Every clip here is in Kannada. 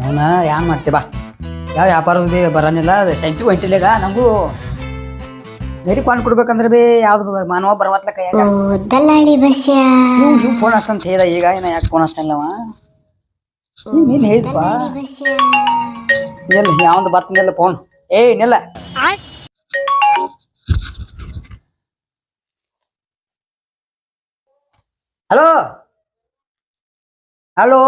ಅವನ ಏನ್ ಮಾಡ್ತಿ? ಬಾ. ಯಾವ ವ್ಯಾಪಾರ ಬರೋನಿಲ್ಲ? ಸಂತಿ ಹೊಂಟಿಲ್ಲ ಈಗ. ನಮಗೂ ಬೇರೆ ಕೊಂಡು ಕೊಡ್ಬೇಕಂದ್ರೆ ಬಿ ಯಾವ್ದು ಮಾನವ ಬರವತ್ಲ ಕೈ ದಲ್ಲಾಳಿ ಬಸ್ಯಾ? ಫೋನ್ ಹಚ್ಚಂತ ಹೇಳಿದ. ಈಗ ಏನ ಯಾಕೆ ಫೋನ್ ಹಚ್ಚಲ್ಲವ ನೀನ್ ಹೇಳಿದ್ಪ ಎಲ್ಲಿ ಯಾವ್ದು ಬರ್ತನಿಲ್ಲ ಫೋನ್ ಏ ನಿಲ್ಲ. ಹಲೋ? ಹಲೋ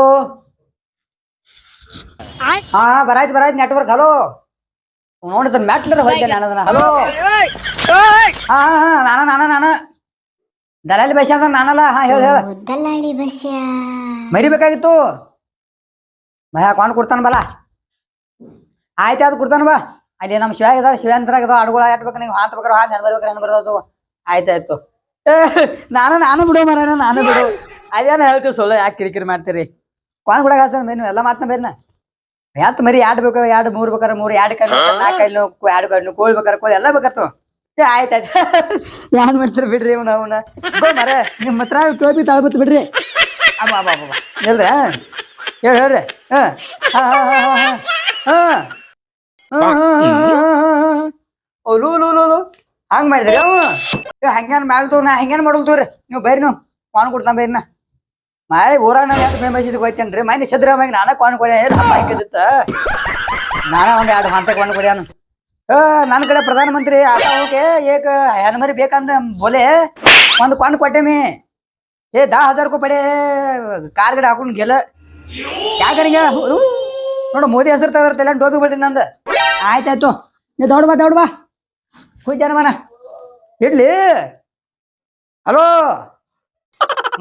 ಹಾ ಬರಾಯ್ತು ಬರಾಯ್ತು ನೆಟ್ವರ್ಕ್ ಹಲೋ ನೋಡಿದ್ರೆ ಮ್ಯಾಟ್ಲರ್ ಹೋಯ್ತೆ ನಾನು ಅದನ್ನ. ಹಲೋ ಹಾ ಹಾ ಹಾ ನಾನ ನಾನ ನಾನ. ದಲಾಲಿ ಬಸ್ ಅಂದ್ರೆ ನಾನಲ್ಲ? ಹಾ ಹೇಳ ಹೇಳ. ದಲಾಲಿ ದಲ್ಲಾಳಿ ಬಸ್ಯ ಮರಿಬೇಕಾಗಿತ್ತು? ಭಯ ಕೊಂಡು ಕೊಡ್ತಾನ ಬಲ ಆಯ್ತು ಅದು ಕೊಡ್ತಾನ ಬಾ. ಅಲ್ಲಿ ನಮ್ಮ ಶಿವ ಇದಾರೆ ಶಿವಂತರ ಇದಾವ ಅಡುಗಳ ಹಾಟ್ಬೇಕು ನೀವು ಹಾತ್ ಬೇಕಾರೆ ಹಾಟ್ ಹೆಣ್ ಬರ್ಬೇಕು ಹೆಣ್ ಬರೋದು ಆಯ್ತಾಯ್ತು ನಾನು ನಾನು ಬಿಡು ಮರ ನಾನು ಬಿಡು. ಅದೇನು ಹೇಳ್ತೀವಿ ಸೊಳ್ಳೆ ಯಾಕೆ ಕಿರಿಕಿರಿ ಮಾಡ್ತೀರಿ? ಕೊಂಡು ಕೂಡ ಹಾಸ್ತಾನೆ ಬೇರೆ ಎಲ್ಲ ಮಾತನ್ನ ಬೇರೆ ಯಾತ್ ಮರಿ ಎರಡು ಬೇಕು ಎರಡು ಮೂರು ಬೇಕಾರ ಮೂರು ಎರಡು ಕೈ ನಾಲ್ಕು ಕೈಲು ಎರಡು ಕಣ್ಣು ಕೋಳಿ ಬೇಕಾರ ಕೋಳಿ ಎಲ್ಲ ಬೇಕತ್ತು? ಏ ಆಯ್ತಾಯ್ತು ಯಾನ್ ಮಾಡ್ತೀರಿ ಬಿಡ್ರಿ ಇವ್ನ ಅವನ. ಮರ ನಿಮ್ಮ ಹತ್ರ ಟೋಪಿ ತಾಳ್ಬಿತ್ತು ಬಿಡ್ರಿ. ಅಬ್ಬ ಅಬ್ಬ ಅಬ್ಬ ಹೇಳ್ರಿ ಹೇಳಿ ಹೇಳ್ರಿ ಹಾ. ಹಾ ಹಾ ಹಾ ಓ ಲೂ ಲೂ ಲೂ ಲೂ. ಹಂಗೆ ಮಾಡಿದ್ರಿ ಅವ? ಹಂಗೇನು ಮಾಡ್ದು ನಾ? ಹಂಗೇನು ಮಾಡಲ್ತು ರೀ? ನೀವು ಬೈರಿ ನೀವು. ಕಾಣ್ ಕೊಡ್ತಾನ ಬೈರಿ ನಾ. ಮಾಯ್ ಊರಾಗ ನಾವು ಯಾಕೆ ಮೇಂಬೈಸಿದ್ ಹೋಯ್ತೇನ್ರಿ ಮನೆ ಸಿದ್ರಾಮಾಗಿ ನಾನೇ ಕೊಂಡು ಏನು ಹಬ್ಬ ಹಾಕಿದಿತ್ತ ನಾನೇ ಒಂದು ಎರಡು ಹಂತ ಕೊಂಡು ಕೊಡ್ಯಾನು ನನ್ನ ಕಡೆ ಪ್ರಧಾನಮಂತ್ರಿ ಮಂತ್ರಿ ಹೋಗಿ ಏಕ ಹೆಣ್ಮರಿ ಬೇಕಂದ ಬೋಲೆ ಒಂದು ಕೊಂಡು ಕೊಟ್ಟೆಮಿ ಏ ದಾ ಹಜಾರ್ ರೂಪಾಯಿ ಪಡೆ, ಕಾರ್ ಗಡೆ ಹಾಕೊಂಡು ಗೆಲ್ಲ. ಯಾಕರಿಗೆ ನೋಡು, ಮೋದಿ ಹೆಸರು ತಗರ್ತಲ್ಲ ಡೋಬಿ ಬಿಡ್ತೀನಿ ನಂದು. ಆಯ್ತಾಯ್ತು. ನೀ ದೌಡ್ಬಾ ದೌಡ್ಬಾ ಕುಯ್ತಾನ ಮನ ಇಡ್ಲಿ. ಹಲೋ.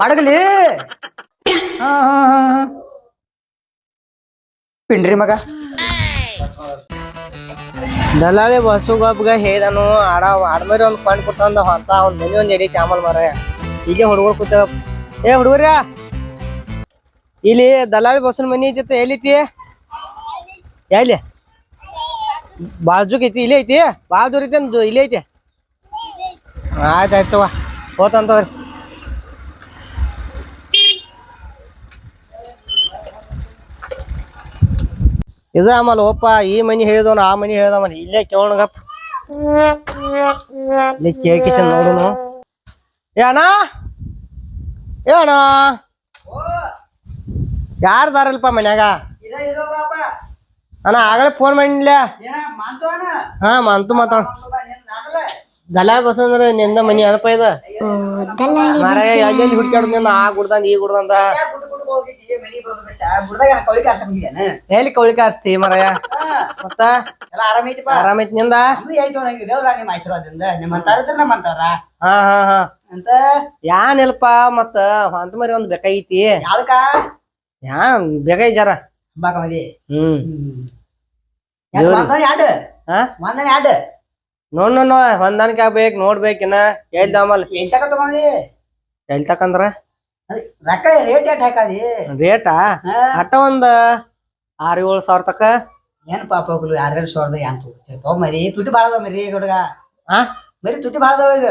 ಮಡಗಲಿ. ಪಿಂಡ್ರಿ ಮಗ. ದಲ್ಲಾಳಿ ಬಸ್ಸುಗೊಬ್ಬಗ ಹೇಳಿದನು, ಆಡ ಆಡ್ಮೇಲೆ ಒಂದು ಕೊಂಡ್ ಕೊಟ್ಟಂದ ಹೊಂತ ಅವ್ನ ಮನಿ ಒಂದು ಎಡಿ ಚಾಮಲ್ ಮರ ಈಗ ಹುಡುಗರು ಕೂತ ಏ, ಹುಡುಗರ. ಇಲ್ಲಿ ದಲ್ಲಾಳಿ ಬಸ್ಸಿನ ಮನಿ ಐತಿ ಎಲ್ಲಿತಿ ಎಲ್ಲಿ? ಬಾಜುಕ್ ಐತಿ, ಇಲ್ಲಿ ಐತಿ? ಭಾಳ ದೂರ ಐತಿ ಇಲ್ಲಿ ಐತಿ? ಆಯ್ತು ಹೋತಂತವ್ರಿ. ಇದ ಆಮೇಲೆ ಒಪ್ಪ ಈ ಮನಿ ಹೇಳಿದವನು ಆ ಮನಿ ಹೇಳ್ದವನ ಇಲ್ಲೇ ಕೇಳೋಣಗಪ್ಪ ಇಲ್ಲಿ ಕೇಳ್ಕಿಸನ್ ನೋಡುನು. ಏ ಅಣ್ಣ? ಏ ಅಣ್ಣ? ಯಾರು ದಾರಲ್ಪ ಮನ್ಯಾಗ? ಅಣ್ಣ ಆಗಲೇ ಫೋನ್ ಮಾಡಿಲ್ಲ ಹಾ ಮಂತು ಮಾತಾಡ. ದಲಾ ಬಸ್ ಅಂದ್ರೆ ನಿಂದ ಮನಿ ಅದಪ್ಪ ಇದ. ಓ ದಲ್ಲಾಳಿ ಮಾರ ಎಲ್ಲಿ ಹುಡ್ಕ್ಯಾಡ್ದ ನಿನ್ನ? ಆ ಗುಡ್ದಂದ ಈ ಗುಡ್ದಂದ ಎಲ್ಲಿ ಕೌಳಿ ಕಾರ್ಸ್ತಿ ಮರಯ? ಮತ್ತ? ಆರಾಮೈತಿಪ್ಪ ಆರಾಮೈತಿ ನಿಂದ? ನಿಮ್ಮ ಆಶೀರ್ವಾದದಿಂದ ನಿಮ್ಮಂತಾರ ಇದ್ರ ನಮ್ಮಂತಾರ ಹಾ ಹಾ ಹಾ. ಅಂತ? ಯಾನಿಲ್ಪ ಮತ್ತ? ಹೊಂತ ಮರಿ ಒಂದ್ ಬೇಕಾಗೈತಿ ಯಾವ್ದಕ್ಕ? ಯಾ ಬೇಕಾಗಿ ಜರ. ಹ್ಮ್. ನೋಡ್ ನೋಡ್ ಹೊಂದಾಣಿಕೆ ಆಗ್ಬೇಕು ನೋಡ್ಬೇಕಿನ್ನ ಎಲ್ಲಿ ತಗೊಂಡಿ ತಕಂದ್ರ? ರೊಕ್ಕ ರೇಟ್ ಎಟ್ ಹಾಕದಿ? ರೇಟಾ ಅಟ್ಟ ಒಂದ ಆರ್ ಏಳ್ ಸಾವಿರ ತಕ ಏನ್ ಪಾಪ ಹೋಗ್ಲು ಸಾವಿರದ ಏನ್ ತಗೋ ಮರಿ ತುಟಿ ಹುಡುಗ. ಹಾ ಮರಿ ತುಟಿ ಈಗ.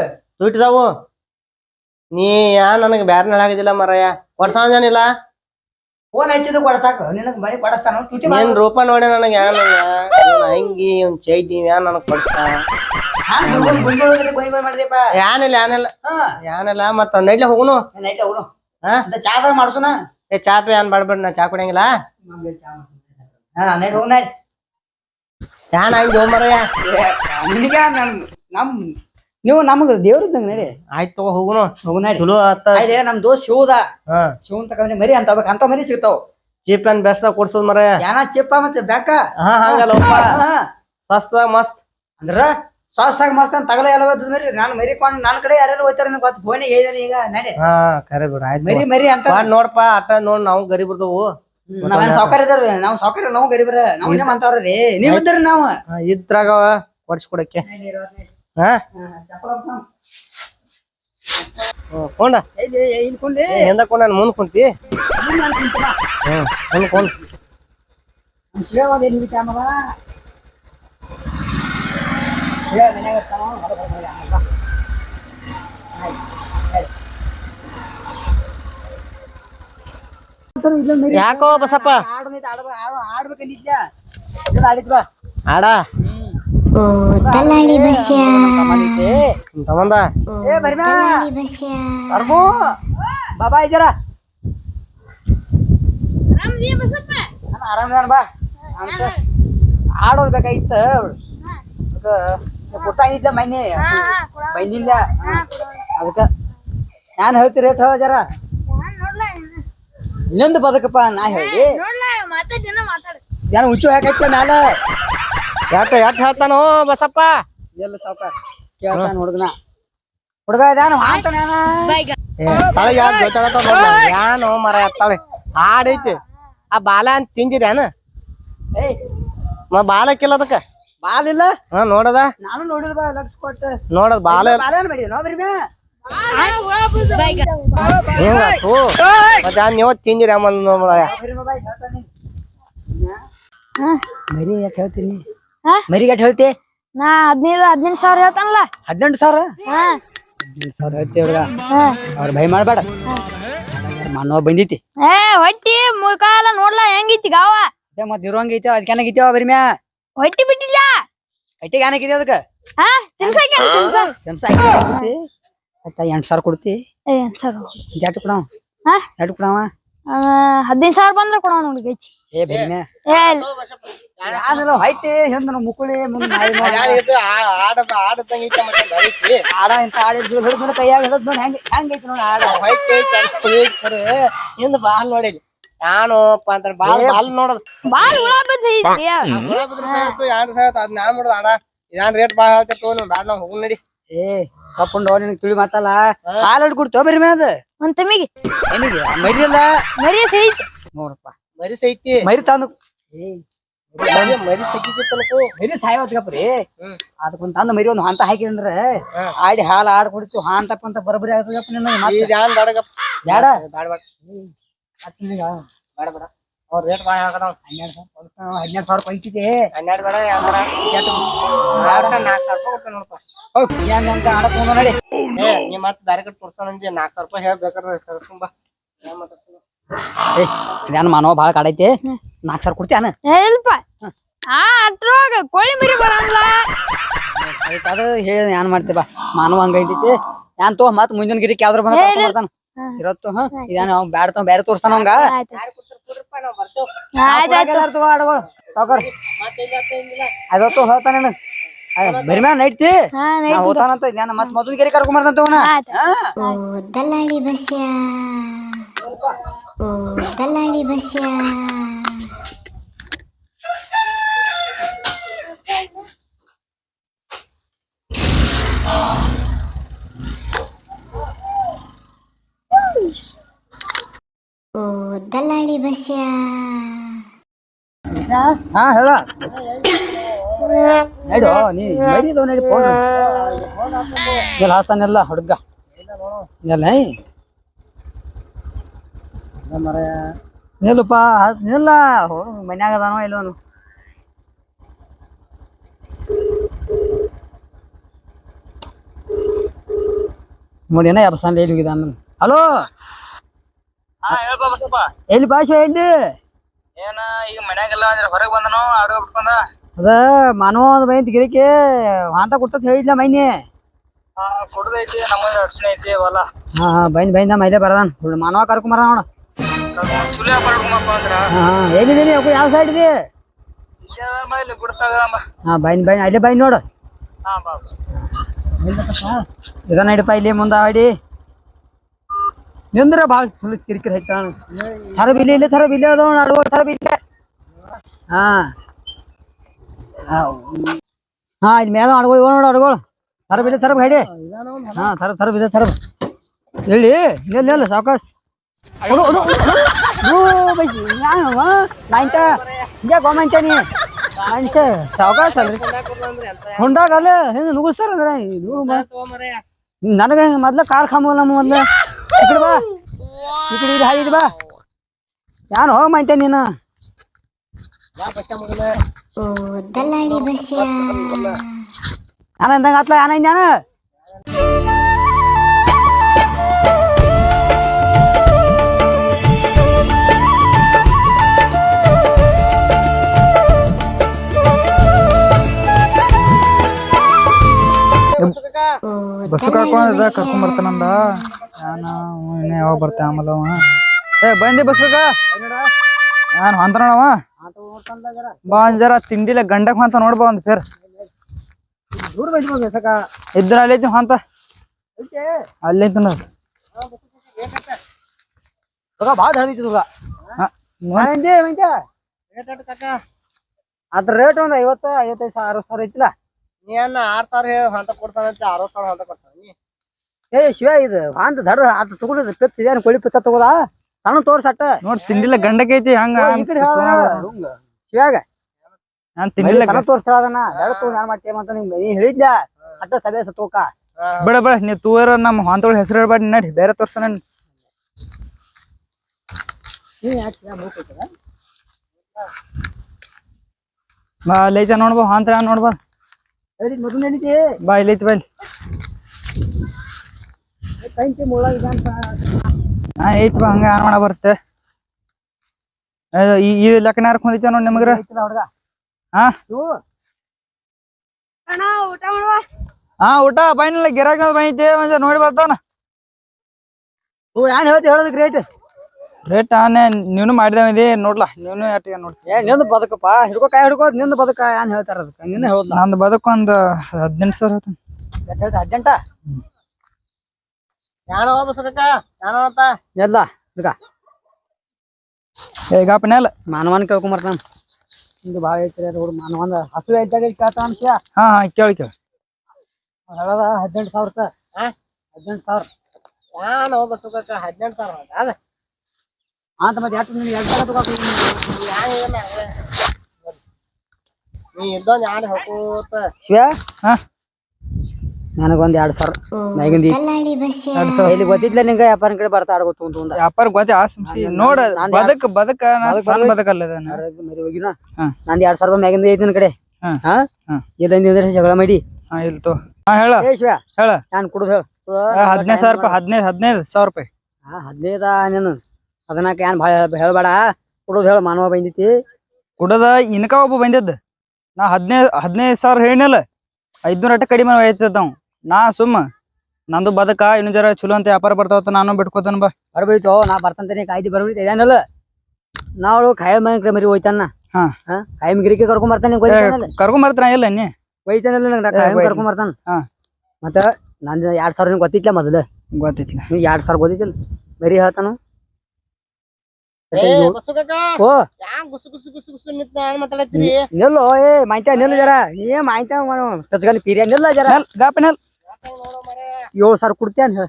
ನೀ ಯಾ ನನಗೆ ಬ್ಯಾರೆ ಆಗಿದಿಲ್ಲ ಮರಯ. ಕೊಡ್ಸಂಜನಿಲ್ಲ? ಫೋನ್ ಹಚ್ಚಿದ ಕೊಡ್ಸಾಕ. ನಿನಗ್ ಮರಿ ಕೊಡಸ್ತಾನ? ತುಟಿ ಏನ್ ರೂಪ ನೋಡಿ ನನಗ ಅಂಗಿ ಇವ್ನ ಚೈಟಿ ಯಾನ್ ನನಗ್ ಕೊಡ್ತ ಏನಿಲ್ಲ ಯಾನಿಲ್ಲ ಯಾನಿಲ್ಲ. ಮತ್ತ ನೈಟ್ಲೆ ಹೋಗುನು? ನೈಟ್ಲೆ ಅವನು ಹಾ? ಚಾದ ಮಾಡ್ಸುನ ಏ ಚಾ ಪಿ ಏನ್ ಬಾಡ್ಬೇಡ ನಾ ಚಾ ಕುಡಿಯಂಗಿಲ್ಲ. ನೈಟ್ ಹೋಗ್ ನೈಟ್ ಯಾನ್ ಹಂಗ ಮರಯ. ನಿನಗ ನಮ್ ನೀವು ನಮಗ ದೇವ್ರದ್ದಂಗ ನಡಿ. ಆಯ್ತು ತಗೋ ಹೋಗುನು ಹೋಗು ನಡಿ. ಚಲೋ ಆತ. ಆಯ್ತು ನಮ್ ದೋಸ್ತ್ ಶಿವದ. ಹಾ. ಶಿವನ್ ತಕೊಂಡ್ರೆ ಮರಿ ಅಂತ ಅಂತ ಮರಿ ಸಿಗ್ತಾವ. ಚೀಪ್ ಅಂಡ್ ಬೆಸ್ಟ್ ಕೊಡ್ಸೋದ್ ಮರಯ. ಯಾನ ಚಿಪ್ಪ ಮತ್ತೆ ಬೆಕ್ಕ ಹಾ ಹಂಗಲ್ಲಪ್ಪ ಹಾ. ಸಸ್ತ ಮಸ್ತ್. ಅಂದ್ರ ಸಾಸಾಗ ಮಸ್ತ್ ಅಂತ ತಗಲ ಎಲ್ಲ ಹೋದ್ ಮರಿ. ನಾನು ಮರಿ ಕೊಂಡು ನನ್ನ ಕಡೆ ಯಾರೆಲ್ಲ ಹೋಯ್ತಾರ ಗೊತ್ತು? ಫೋನ್ ಹೇಳಿದಾನೆ ಈಗ ನಡಿ ಹಾ ಕರೆ ಬಿಡ ಆಯ್ತು ಮರಿ ಮರಿ ಅಂತ ಬಾಡ್ ನೋಡಪ್ಪ ಅಟ್ಟ ನೋಡ್ ನಾವು ಗರೀಬ್ ಇರ್ದವು. ನಾವೇನ್ ಸೌಕರ್ಯ ಇದಾರ ನಾವು ಸೌಕರ್ಯ ನಾವು ಗರಿಬ್ರ. ನಾವು ಏನ್ ರೀ? ನೀವ್ ಇದ್ರಿ ನಾವು. ಇದ್ರಾಗ ಕೊಡ್ಸ್ಕೊಡಕ್ಕೆ. ಹಾ? ಕೊಂಡ. ಹಿಂದ ಕೊಂಡ. ಮುಂದ್ ಕುಂತಿ. ಹ್ಮ್ ಮುಂದ್ ಕೊಂಡ್. ಶಿವ ಹೊರಗ್ ಬರ್ಬೇಡ ಆಮೇಲ್ ಬಾ. ಆಯ್ತ್, ಆಯ್ತ್. ಸರ್ ಇಲ್ಲ ಮರಿ ಯಾಕೋ ಬಸಪ್ಪ? ಆಡ. ಆಡ್ಬೇಕಂದಿದ್ಲ ಇಲ್ಲ ಆಡಿತ್ ಬಾ. ಆಡ ಓ ದಲ್ಲಾಳಿ ಬಸ್ಯ ತಗೊಂಡ ಏ ಬರಿ ಬಾ ದಲ್ಲಾಳಿ ಬಸ್ಯ. ಅರ್ಮು ಬಾಬಾ ಇದ್ದಾರ? ಆರಾಮ ಬಾ. ಅಂತ ಆಡೋದ್ ಬೇಕಾಗಿತ್ತ. ಇದ್ದ ಮನೆ. ಬೈನಿಲ್ಲ ಅದಕ್ಕ ನಾನು ಹೇಳ್ತಿ ರೇಟ್ ಹೇಳ ಜರ? ಇನ್ನೊಂದು ಬದಕಪ್ಪ ನಾ ಹೇಳಿ. ಜನ ಹುಚ್ಚು ಹಾಕೈತೆ ನಾನು ಯಾಕ ಯಾಕೆ ಹೇಳ್ತಾನೋ ಬಸಪ್ಪ? ಎಲ್ಲ ಸಾವ್ಕಾರ. ಕೇಳ್ತಾನ ಹುಡುಗನ. ಹುಡುಗ ಇದಾನ ಏ, ತಳಗ್ ಯಾನು ಮರ ಎತ್ತಾಳೆ. ಹಾಡೈತಿ. ಆ ಬಾಲ ಅಂತ ತಿಂದಿರೇನ ಏಯ್. ಮ ಬಾಲ ಕಿಲ್ಲ ಅದಕ್ಕ? ಬಾಲಿಲ್ಲ? ಹಾ ನೋಡದ. ನಾನು ನೋಡಿದ ಬಾ ಲಕ್ಷ ಕೊಟ್ಟು. ನೋಡದ್ ಬಾಲ ಬಾಲೇನ್ ಮಾಡಿ ನೋ ಬರಿ ಬಾ. ಹಿಂಗ ಹೂ. ಮತ್ತೆ ನೀವು ತಿಂದಿರಿ ಆಮೇಲೆ ನೋಡ ಮರಿ ಯಾಕೆ ಹೇಳ್ತೀನಿ? ಮರಿ ಯಾಕೆ ಹೇಳ್ತಿ? ನಾ ಹದಿನೈದು ಹದಿನೆಂಟು ಸಾವಿರ ಹೇಳ್ತಾನಲ್ಲ? ಹದಿನೆಂಟು ಸಾವಿರ? ಹಾ. ಹದಿನೆಂಟು ಸಾವಿರ ಹೇಳ್ತಿ ಹುಡುಗ. ಅವ್ರ ಭಯ ಮಾಡ್ಬೇಡ. ಮನೋ ಬಂದೈತಿ. ಏ ಹೊಟ್ಟಿ ಮುಖ ಎಲ್ಲ ನೋಡ್ಲಾ ಹೆಂಗಿತಿ ಗಾವ? ಮತ್ತೆ ಇರೋಂಗೈತೆ ಅದಕ್ಕೆ ಬರಿ ಮ್ಯಾ? ಹೊಟ್ಟಿ ಬಿಟ್ಟಿಲ್ಲ ಕಟ್ಟಿಗೆ ಏನೈತಿ ಅದಕ್ಕೆ? ಹಾ ಎಂಟು ಸಾವಿರ ಕೊಡ್ತಿ? ಏ ಸರ್ ಜಾಟಿ ಕೊಡವ? ಹಾ. ಜಾಟಿ ಕೊಡವ? ಹದಿನೈದು ಸಾವಿರ ಬಂದ್ರೆ ಕೊಡೋಣ ನೋಡಿ ಗಚ್ಚಿ ಏ ಮ್ಯಾ ಏ ಯಾರಲ್ಲ ಐತಿ ಹಿಂದ ಮುಕುಳಿ ಮುಂದೆ ಆಡ ಆಡದಂಗೈತೆ ಮತ್ತೆ ಬರೀತಿ? ಆಡ ಇಂತ ಆಡಿ ಹಿಡಿದ್ ನೋಡಿ ಕೈಯಾಗ ಹಿಡಿದ್ ನೋಡಿ ಹೆಂಗ್ ಹೆಂಗೈತಿ ನೋಡಿ ಆಡ? ಹೊಯ್ತ್ ಐತಿ ಬಾ ಹೇಳ್ತಾರೆ. ಹಿಂದ್ ಬಾಲ್ ನೋಡಿ ಯಾನೋಪ್ಪ ಅಂತ ಬಾಲ್ ಬಾಲ್ ನೋಡದ್. ಬಾಳ ಹುಳ ಸಾಯ್ತು ಸಾಯ್ತು ಅದ್ ನಾನ್ ಇದಾನ್ ರೇಟ್ ಬಾಳ ಹೇಳ್ತಿರ್ ತಗೋ ಬ್ಯಾಡ ನಾವ್ ಹೋಗ್ ನಡಿ. ಏ ಕಪ್ಪುಂಡು ನಿನಗೆ ತಿಳಿ ಮಾತಲ್ಲ. ಹಾಲು ಹಿಡ್ ಕೊಡ್ತೋ ಬರಿ ಮ್ಯಾದ ಒಂದ್ ತಮಿಗೆ. ಏನಿಗೆ ಮರಿ ಇಲ್ಲ ಮರಿ ಸೈತಿ ನೋಡಪ್ಪ. ಮರಿ ಸೈತಿ. ಮರಿ ತಂದು ಏ ಮರಿ ಮರಿ ಸಗಿತ್ತನಕು ಮರಿ ರೀ. ಅದಕ್ಕೊಂದ್ ತಂದು ಮರಿ ಒಂದು ಹಂತ ಹಾಕಿದ್ರೆ ಹಾ. ಆಡಿ ಹಾಲು ಆಡ್ ಕುಡಿತು ಹಾಂತಪ್ಪ ಅಂತ ಬರಬರಿ ಆಗ್ತದಪ್ಪ ನಿನ್ನ ಬ್ಯಾಡ ಬ್ಯಾಡ ಬೇಡಗಪ್ಪ ಬೇಡ ಬೇಡ. ಅವ್ರ ರೇಟ್ ಬಾಳ ಹನ್ನೆರಡು ಸಾವಿರ ಹನ್ನೆರಡು ಸಾವಿರ ಪೈಕಿದೆ ಹನ್ನೆರಡು ಬೇಡ ನಾಲ್ಕು ಸಾವಿರ ರೂಪಾಯಿ ಕೊಡ್ತೇನೆ ನೋಡಪ್ಪ ಏನ್ ಅಂತ ಆಡಕ್ ಹೋಗೋಣ ನಡಿ. ಏ ನೀ ಮತ್ತೆ ಬ್ಯಾರೆ ಕಡೆ ಕೊಡ್ತಾನಂದಿ ನಾಲ್ಕು ಸಾವಿರ ರೂಪಾಯಿ ಹೇಳ್ಬೇಕಾದ್ರೆ ಕರ್ಸ್ಕೊಂಬ ಏ ಮಾನವ ಭಾಳ ಕಾಡೈತಿ ನಾಲ್ಕು ಸಾವಿರ ಕೊಡ್ತೀಯಾನ? ಇಲ್ಪ. ಆ ಅಟ್ರೋಗ ಕೋಳಿ ಮರಿ ಅದು ಹೇಳಿ ಏನ್ ಮಾಡ್ತಿ ಬಾ. ಮಾನವ ಹಂಗೈತಿ ಏನ್ ತೋ ಮತ್ ಮುಂಜಾನೆ ಗಿರಿಕ್ ಯಾವ್ದ್ರ ಬಂದ ಇರತ್ತು ಹಾ. ಇದಾನ ಅವ್ನ್ ಬ್ಯಾಡ ತೋ ಬ್ಯಾರೆ ತೋರ್ಸ್ತಾನ ಅವಂಗ. ಅದತ್ತು ಹೇಳ್ತಾನೆ ಬರಿ ಮ್ಯಾಲ ನೈಟ್ತಿ ಹೋತಾನಂತ ನಾನು ಮತ್ ಮೊದಲ ಗೆರೆ ಕರ್ಕೊಂಡ್ ಆಯ್ತು. ಓ ದಲ್ಲಾಳಿ ಬಸ್ಯ. ಓ ದಲ್ಲಾಳಿ ಬಸ್ಯ ಓ ದಲ್ಲಾಳಿ ಬಸ್ಯ ಹಾ ಹೇಳ. ನಡು ನೀ ನಡೀದು ನಡಿ ಫೋನ್. ಎಲ್ಲ ಹಾಸ್ತಾನೆಲ್ಲ ಹುಡುಗ ಎಲ್ಲ ಮರ ನಿಲ್ಲಪ್ಪ ಹಾಸ್ ನಿಲ್ಲ. ಮನ್ಯಾಗ ಅದಾನೋ ಇಲ್ಲೋನು ನೋಡಿ ಏನೋ ಎಬ್ಸನ್ ಎಲ್ಲಿ ಹೋಗಿದ ಹಲೋ? ಹಾ ಹೇಳ್ಬಾ ಬಸಪ್ಪ ಎಲ್ಲಿ ಭಾಷೆ ಎಲ್ಲಿ? ಏನ ಈಗ ಮನ್ಯಾಗೆಲ್ಲ ಹೊರಗೆ ಬಂದನು ಆಡೋ ಬಿಟ್ಕೊಂಡ? ಅದ ಮಾನವ ಒಂದು ಬೈಂತ ಗಿರಿಕೆ ಅಂತ ಕೊಡ್ತತ್ ಹೇಳಿದ್ಲ ಮೈನಿ ಕೊಡದೈತಿ ನಮ್ಮ ಅಡ್ಸಣೆ ಐತಿ ಹೊಲ. ಹಾ ಹಾ ಬೈನ್ ಬೈನ್ ಮೈಲೆ ಬರದಾನ. ಮಾನವ ಕರ್ಕೊಂಬರ ನೋಡ. ಚುಲಿ ಹಾಕೊಳ್ಕೊಂಬಪ್ಪ ಅಂದ್ರ. ಹಾ ಎಲ್ಲಿದ್ದೀನಿ ಅಪ್ಪ ಯಾವ ಸೈಡ್ ಇದೆ ಹಾ ಬೈನ್ ಬೈನ್ ಅಲ್ಲೇ ಬೈನ್ ನೋಡು. ಹಾ ಬಾ ಇದ ನಡಿಪ ಇಲ್ಲಿ ಮುಂದ ಆಡಿ ನಿಂದ್ರ ಭಾಳ ಸುಳ್ಳು ಕಿರಿಕಿರಿ ಹೆಚ್ಚಾಣ ಥರ ಬಿಲ್ಲಿ ಇಲ್ಲಿ ಥರ ಬಿಲ್ಲಿ ಅದಾವ ನಡುವ ಥರ ಬಿಲ್ಲಿ ಹಾ. ಹಾ ಇಲ್ಲಿ ಮೇಲೆ ಅಡ್ಗಳು ಇವ ನೋಡು ಅಡ್ಗಳು. ಥರ ಬಿಲ್ಲಿ ಥರ ಹೇಳಿ ಹಾ ಥರ ಥರ ಬಿದ್ದ ಥರ ಹೇಳಿ ಎಲ್ಲಿ ಇಲ್ಲ ಸಾವಕಾಶ ಮಾಯಿಂತ ಹಿಂಗೆ ಗೋಮಾಂತ ನೀ? ಮನುಷ್ಯ ಸಾವಕಾಶ ಅಲ್ರಿ. ಹೊಂಡಾಗಲ್ಲ ಹಿಂಗೆ ನುಗ್ಗಿಸ್ತಾರ ಅಂದ್ರೆ ಇದು ನನಗೆ ಮೊದ್ಲ ಕಾರ್ ನಮ್ಮ ಮೊದ್ಲ. ಇಕಡೆ ಬಾ. ಇಕಡೆ ಇಲ್ಲಿ ಬಾ. ಯಾನು ಹೋಗ ಮಾಂತೆ ನೀನು? ದಲ್ಲಾಳಿ ಬಸ್ಸ ನಾನು ಅಂದಂಗ ಆತ್ಲ ಯಾನ ನಾನು ಬಸ್ಸು ಕಾಕೊಂಡ ಕರ್ಕೊಂಡ್ ಬರ್ತಾನಂದ. ನಾನು ಇನ್ನೇ ಯಾವಾಗ ಬರ್ತೆ ಆಮೇಲೆ ಅವ? ಏ ಬಂದಿ ಬಸ್ಬೇಕ ನಾನು ಹೊಂತಾನವ ಬಾ ಒಂದ್ ಜರ ತಿಂಡಿಲೆ ಗಂಡಕ್ ಹೊಂತ ನೋಡ್ಬಾ ಒಂದ್ ಫೇರ್. ಅಲ್ಲಿ ಇದ್ರ ಅಲ್ಲಿ ಹೊಂತ ಅಲ್ಲಿ ನೋಡ್ ತಗ ಭಾಳ ಹಳಿತು ತಗ ಹಾ, ಮಂಜೆ ಮಂಜೆ ಅದ್ರ ರೇಟ್ ಒಂದ್ ಐವತ್ತು ಐವತ್ತೈದು ಸಾವಿರ ಅರವತ್ತು ಸಾವಿರ ಐತಿಲ್ಲ. ನೀ ಅನ್ನ ಆರ್ ಸಾವಿರ ಹೇಳಿ ಹೊಂತ ಕೊಡ್ತಾನಂತೆ ಅರವತ್ ಸಾವಿರ ಹೊಂತ ಕೊಡ್ತಾನ. ನೀ ಏ ಶಿವ ಇದು ಅಂತ ದರ ಅದ್ ತಗೊಂಡಿದ್ ಪಿತ್ ಇದೇನು ಕೋಳಿ ಪಿತ್ತ ತಗೋದ? ಸಣ್ಣ ನೋಡ್ ತಿಂಡಿಲ್ಲ ಗಂಡಕೈತಿ ಐತಿ ಹಂಗ ಈ ಕಡೆ ಹೇಳ. ಶಿವಾಗ ನಾನ್ ತಿಂಡಿಲ್ಲ ಸಣ್ಣ ತೋರ್ಸ್ತಾಳ ಅದನ್ನ. ದಡ ತಗೊಂಡ್ ಏನ್ ಮಾಡ್ತೇವ ಅಂತ ನಿಂಗೆ ನೀ ಹೇಳಿದ್ದ ಅಟ್ಟ ಸಭೆ ಸತ್ತೋಕ ಬೇಡ ಬೇಡ ನೀ ತೂರ ನಮ್ಮ ಹಾಂತಗಳ ಹೆಸರು ಹೇಳ್ಬೇಡ ನಡಿ ಬೇರೆ ತೋರ್ಸನ ನೀ ಯಾಕೆ ಮೂಕೈತದ ಬಾ ಲೈತ ನೋಡ್ಬಾ ಹೊಂತ ನೋಡ್ಬಾ ಹೇಳಿ ಮೊದಲು ನಡೀತಿ ಬಾ ಬಾ ಇಲ್ಲಿ ಕೈಂತಿ ಮುಳ್ಳ ಇದೆ ಅಂತ ಹಾ ಐತಿ ಬಾ ಹಂಗ ಆನ್ ಮಾಡ ಬರುತ್ತೆ ಈ ಈ ಲೆಕ್ಕನ ಹೊಂದಿತ್ತ ನೋಡ್ ನಿಮಗ್ರ? ಹಾ? ಹಾ ಊಟ ಬೈನಿಲ್ಲ ಗಿರಾಕ ಬೈತೆ ಒಂದ್ ನೋಡಿ ಬರ್ತಾನ. ಓ ಏನ್ ಹೇಳ್ತಿ ಹೇಳೋದಕ್ಕೆ ರೇಟ್ ರೇಟ್ ಆನೆ ನೀನು ಮಾಡಿದವಿದಿ ನೋಡ್ಲಾ ನೀನು ಎಟ್ಟಿಗೆ ನೋಡ್ತೀನಿ ಏ ನಿಂದು ಬದುಕಪ್ಪ ಹಿಡ್ಕೋ ಕಾಯಿ ಹಿಡ್ಕೋ ನಿಂದು ಬದುಕ ಏನ್ ಹೇಳ್ತಾರ ಅದಕ್ಕೆ? ನಿನ್ನ ಹೇಳಲ್ಲ ನಂದು ಬದಕ್ ಒಂದ್ ಹದಿನೆಂಟು ಸಾವಿರ ಹೇಳ್ತಾನೆ ಎಷ್ಟ್ ಯಾನೋ ಬಸಕ್ಕ ಯಾನೋ ಎಲ್ಲ ಇದಕ್ಕ ಈಗ ಅಪ್ಪನೆಲ್ಲ ಮಾನವನ್ ಕೇಳ್ಕೊಂಬರ್ತಾನ ನಿಂದು ಭಾಳ ಐತ್ರಿ ಅದು ಮಾನವನ್ ಹಸು ಐತಾಗ ಕೇಳ್ತಾನ ಅಂಶ ಹಾ ಹಾ ಕೇಳಿ ಕೇಳಿ. ಹೇಳದ ಹದಿನೆಂಟು ಸಾವಿರ ರೂಪಾಯಿ. ಹದಿನೆಂಟು ಸಾವಿರ. ಹೋಗ ಬಸಕ್ಕ ಹದಿನೆಂಟು ಸಾವಿರ ಅದ. ಅಂತ ಮತ್ತೆ ಯಾಕೆ ನೀನು ಎರಡು ಸಾವಿರ ತಗೋತೀನಿ ನೀ ಇದ್ದೊಂದ್ ಯಾನ್ ಹಾಕೋತ? ಶಿವ ಹಾ. ನನಗೊಂದ್ ಎರಡು ಸಾವಿರ. ಮ್ಯಾಗಿಂದ ಎರಡ್ ಸಾವಿರ. ಇಲ್ಲಿ ಗೊತ್ತಿದ್ಲ ನಿಂಗ? ವ್ಯಾಪಾರ ಕಡೆ ಬರ್ತಾ ಗೊತ್ತು ತುಂಡು ತುಂಡ ವ್ಯಾಪಾರ ಗೊತ್ತೆ ಆಸಂಸಿ ನೋಡ ಬದಕ ಬದಕ್ ಬದಕ ನಾ ಬದಕ್ ಸಣ್ಣ ಬದಕ್ ಬದಕಲ್ಲ ನಂದ್ ಮರಿ ಹೋಗಿನ? ಹಾ. ನಂದು ಎರಡು ಸಾವಿರ ರೂಪಾಯಿ ಮ್ಯಾಗಿಂದ ಐತಿ ನನ್ ಕಡೆ. ಹಾ. ಇಲ್ಲಂದ್ರೆ ಜಗಳ ಮಾಡಿ. ಹಾ ಇಲ್ತು ಹಾ ಹೇಳ. ಹೇಳ. ನಾನು ಕುಡ್ದು ಹೇಳು. ಹದಿನೈದು ಸಾವಿರ ರೂಪಾಯಿ ಹದಿನೈದು ಹದಿನೈದು ಸಾವಿರ ರೂಪಾಯಿ. ಹಾ ಹದಿನೈದ ನೀನು. ಅದನ್ನಾಕ ಏನ್ ಭಾಳ ಹೇಳ್ಬೇಡ. ಕುಡುದು ಹೇಳು ಮಾನವ ಬಂದಿತಿ. ಕುಡದ ಇನ್ಕ ಒಬ್ಬ ಬಂದಿದ್ದ. ನಾ ಹದಿನೈದು ಹದಿನೈದು ಸಾವಿರ ಹೇಳಿನಲ್ಲ. ಐದ್ನೂರ ಅಟ್ಟ ಕಡಿಮೆ ಆಯ್ತದ ನಾವು ನಾ ಸುಮ್ಮ. ನಂದು ಬದಕ ಇನ್ನು ಜರ ಚಲೋ ಅಂತ ವ್ಯಾಪಾರ ಬರ್ತಾವತ್ತ ನಾನು ಬಿಟ್ಕೋತಾನ ಬಾ. ಬರ್ಬೈತು ನಾ ಬರ್ತಂತೇನೆ ಕಾಯ್ದಿ ಬರ್ಬಿಟ್ಟು ಇದೇನಲ್ಲ ನಾವು ಖಾಯಂ ಮನೆ ಕಡೆ ಮರಿ ಹೋಯ್ತಾನ. ಹಾ. ಹಾ? ಖಾಯಂ ಗಿರಿಕೆ ಕರ್ಕೊಂಡ್ ಬರ್ತಾನೆ ಎಲ್ಲ ಕರ್ಕೊಂಡ್ ಬರ್ತಾನ ಇಲ್ಲ ನೀ? ಹೋಯ್ತಾನಲ್ಲ ನಂಗೆ ಏ, ಖಾಯಂ. ಕರ್ಕೊಂಡ್ ಬರ್ತಾನ. ಹಾ. ಮತ್ತ ನಂದು ಎರಡ್ ಸಾವಿರ ನಿಂಗೆ ಗೊತ್ತಿತ್ಲ ಮೊದಲು? ಗೊತ್ತಿತ್ಲ. ನೀ ಎರಡ್ ಸಾವಿರ ಗೊತ್ತಿತ್ತಿಲ್ಲ? ಮರಿ ಹೇಳ್ತಾನು. ಏ ಬಸಕ್ಕ ಓ. ಯಾನ್ ಗುಸು ಗುಸು ಗುಸು ಗುಸು ನಿಂತ ಯಾನ್ ಮಾತಾಡತ್ತೀರಿ ನಿಲ್ಲು ಏ ಮಾಹಿತಿ ನಿಲ್ಲು ಜರ. ನೀ ಮಾಹಿತಿ ಪೀರಿಯ ನಿಲ್ಲ ಏಳು ಸಾವಿರ ಕೊಡ್ತೇನ್ ಹೇಳ.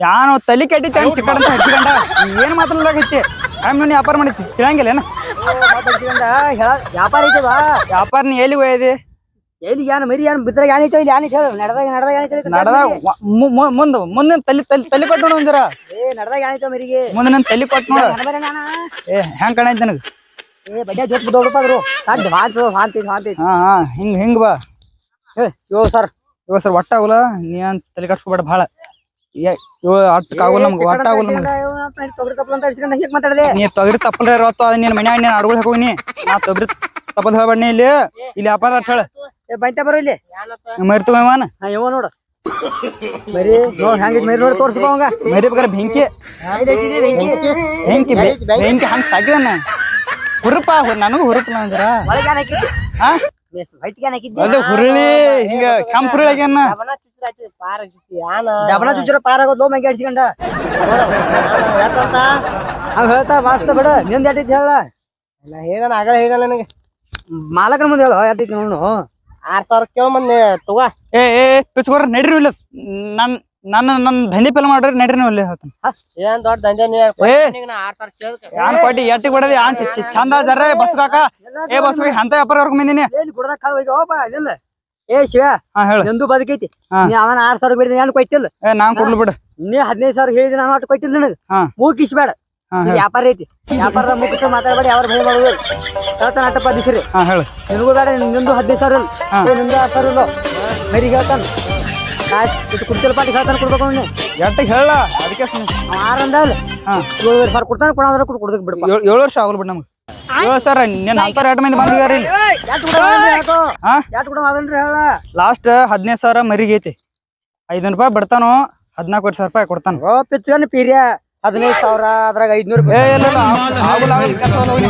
ಯಾನು ತಲಿ ಕೆಟ್ಟಿತ್ತ ಹಂಗ ಚಿಕ್ಕಡ ಅಂತ ಹಚ್ಕೊಂಡ ಏನ್ ಮಾತಾಡ್ಲಾಗೈತಿ? ಆಮೇಲೆ ನೀ ವ್ಯಾಪಾರ ಮಾಡಿ ತಿಳಂಗಿಲ್ಲ ಏನ? ಹೇಳ ವ್ಯಾಪಾರ ಐತದ? ವ್ಯಾಪಾರ ನೀ ಎಲ್ಲಿ ಹೋಯದಿ ಎಲ್ಲಿ ಯಾನ ಮರಿ ಏನ್ ಬಿದ್ರಾಗ ಯಾನ ಐತೋ ಇಲ್ಲಿ ಯಾನ ಐತೆ ಹೇಳು. ನಡ್ದಾಗ ನಡ್ದಾಗ ಇತ್ತು ಐತೆ ನಡದ ಮುಂದ ಮುಂದೆ ತಲಿ ತಲಿ ತಲಿ ಕೊಟ್ಟು ನೋಡು ಒಂದ್ ಜರ ಏ ನಡ್ದಾಗ ಯಾನ ಐತೋ ಮರಿಗೆ. ಮುಂದೆ ನನ್ನ ತಲಿ ಕೊಟ್ಟು ನೋಡ. ನಾನ ಏ ಹೆಂಗ್ ಕಾಣೈತಿ ನನಗೆ? ಏ ಬಡ್ಡೆ ಜೋತ್ ಬಿದ್ದೋಡಪ್ಪ ಅದ್ರು ಸಾಧ್ಯ ಹಾಂತ ಹಾಂತಿ ಹಾಂತಿ ಹಾ ಹಾ ಹಿಂಗ್ ಹಿಂಗ್ ಬಾ. ಏ ಯೋ ಸರ್ ಇವ ಸರ್ ಒಟ್ಟ ಆಗುಲ್ಲ ನೀ ಅಂತ ತಲೆ ಕಟ್ಸ್ಕೊಬೇಡ ಭಾಳ ಇವ ಆಗುಲ್ಲ ನಮ್ಗೆ ಒಟ್ಟ ಆಗುಲ್ಲ ನಮ್ಗೆ. ನೀ ತೊಗರಿ ತಪ್ಪಲ್ರ ಇರತ್ತ ಅದ ನೀನ್ ಮನ್ಯಾಗ ನೀನ್ ಅಡ್ಗೊಳ್ ಹಾಕೋನಿ ನಾ ತೊಗರಿ ತಪ್ಪದ್ ಹೇಳ್ಬೇಡ ಇಲ್ಲಿ. ಇಲ್ಲಿ ವ್ಯಾಪಾರ ಅಟ್ ಹೇಳ. ಬೈತ ಬರೋ ಇಲ್ಲಿ. ಮರಿತು ಮೇವಾನ ಹಾ ಇವ ನೋಡು. ಮರಿ ನೋಡ್ ಹೆಂಗಿದ್ ಮರಿ ನೋಡಿ ತೋರ್ಸ್ಕೊ ಅವಂಗ. ಮರಿ ಬೇಕಾರೆ ಬೆಂಕಿ. ಬೆಂಕಿ? ಬೆಂಕಿ ಹಂಗ ಸಾಕಿದನ. ಹುರುಪ ನನಗೂ ಹುರುಪಲ್ಲ ಅಂದ್ರ ಅದೇ ಹುರುಳಿ ಹಿಂಗ ಕೆಂಪ್ ಹುರುಳಿ ಆಗ್ಯಾನ ಡಬನ ಪಾರ ಮಂಗೆ ಅಡ್ಸ್ಕೊಂಡ ಹೇಳ್ತಾ ಮಾಸ್ತ ಬಿಡ ನಿಂದ ಎಟ್ಟೈತಿ ಹೇಳ ನಾ ಹೇಗನ ಆಗಲ್ಲ ಹೇಗಲ್ಲ ನನಗೆ ಮಾಲಕರ ಮುಂದೆ ಹೇಳು ಎಟ್ಟೈತಿ ನೋಡು ಆರ್ ಸಾವಿರ ಕೇಳ ಮಂದಿ ತಗೋ ಏ ಏ ಪಿಚ್ಕೋರ ನಡ್ರಿ ಇಲ್ಲ ನನ್ ನನ್ನ ನನ್ನ ದಂಧೆ ಪೆಲ್ ಮಾಡ್ರಿ ನಡ್ರಿ ನೀವು ಹೇಳ್ತೀನಿ. ಹೇಳ್ತಾನೆ ಏನ್ ದೊಡ್ಡ ದಂಧೆ ನೀ ಏ. ಯಾನ್ ಕೊಟ್ಟಿ ಎಟ್ಟಿ ಕೊಡದಿ ಯಾನ್ ಚಂದ ಜರ ಬಸ್ ಕಾಕ. ಏ ಬಸ್ ಅಂತ ವ್ಯಾಪಾರ ವರ್ಗ ಬಂದಿನಿ? ಏ ಶಿವ ಹಾ ಹೇಳ. ನಂದು ಬದುಕೈತಿ. ನೀ ಅವನ ಆರ್ ಸಾವಿರ ಬಿಡಿದ ಏನ್ ಕೊಟ್ಟಿಲ್ಲ. ಏ ನಾನ್ ಕೊಡ್ಲು ಬಿಡು. ನೀ ಹದಿನೈದು ಸಾವಿರ ಹೇಳಿದ ನಾನು ಅಷ್ಟು ಕೊಟ್ಟಿಲ್ಲ ನನಗೆ. ಹಾ. ಮೂಕಿಸ್ಬೇಡ ಹಾ ಇದು ಹೇಳ. ವ್ಯಾಪಾರ ಐತಿ. ವ್ಯಾಪಾರದ ಮುಗಿಸ್ ಮಾತಾಡಬೇಡಿ ಯಾರು ಭಯ ಮಾಡುದು ಹೇಳ್ತಾನೆ ಅಟ್ಟಪ್ಪ ದಿಸ್ರಿ ಹಾ ಹೇಳ. ನಿನಗೂ ಬೇಡ ನಿಂದು ಹದಿನೈದು ಸಾವಿರ ಇಲ್ಲ. ನಿಂದು ಆರ್ ಸಾವಿರ ಇಲ್ಲ. ಮರಿಗೆ ಹೇಳ್ತಾನ. ಕುಡ್ತಿಲ್ ಪಾಟಿ ಹೇಳ್ತಾನೆ ಕೊಡ್ಬೇಕು ಅವ್ನು ಎಂಟಕ್ಕೆ ಹೇಳ ಅದಕ್ಕೆ ಆರಂದ ಇಲ್ಲ ಹಾ. ಏಳುವರೆ ಸಾವಿರ ಕೊಡ್ತಾನೆ ಕೊಡೋದ್ರ ಕೊಡ್ ಕೊಡ್ದಕ್ ಬಿಡಪ್ಪ. ಏಳ್- ಏಳು ವರ್ಷ ಆಗಲ್ ಬಿಡ್ ನಮ್ಗೆ. ಏಳು ಸರ್ ನಿನ್ನ ಅಂತಾರ ಎರಡು ಮಂದಿ ಬಂದಿದಾರ ಲಾಸ್ಟ್ ಹದಿನೈದು ಸಾವಿರ ಮರಿಗೆ ಐತಿ. ಐದು ರೂಪಾಯಿ ಬಿಡ್ತಾನೋ ಹದಿನಾಲ್ಕು ವರ್ಷ ರೂಪಾಯಿ ಕೊಡ್ತಾನ. ಓ ಪಿಚ್ಚನ್ ಪೀರ್ಯ. ಹದಿನೈದು ಸಾವಿರ ಅದ್ರಾಗ ಐದ್ನೂರು ಏ ಇಲ್ಲ ಇಲ್ಲ ಆಗ್- ಆಗುಲ್ಲ, ಆಗುಲ್ಲ, ಕೆಲ್ಸ ಹೋಗ್ಲಿ,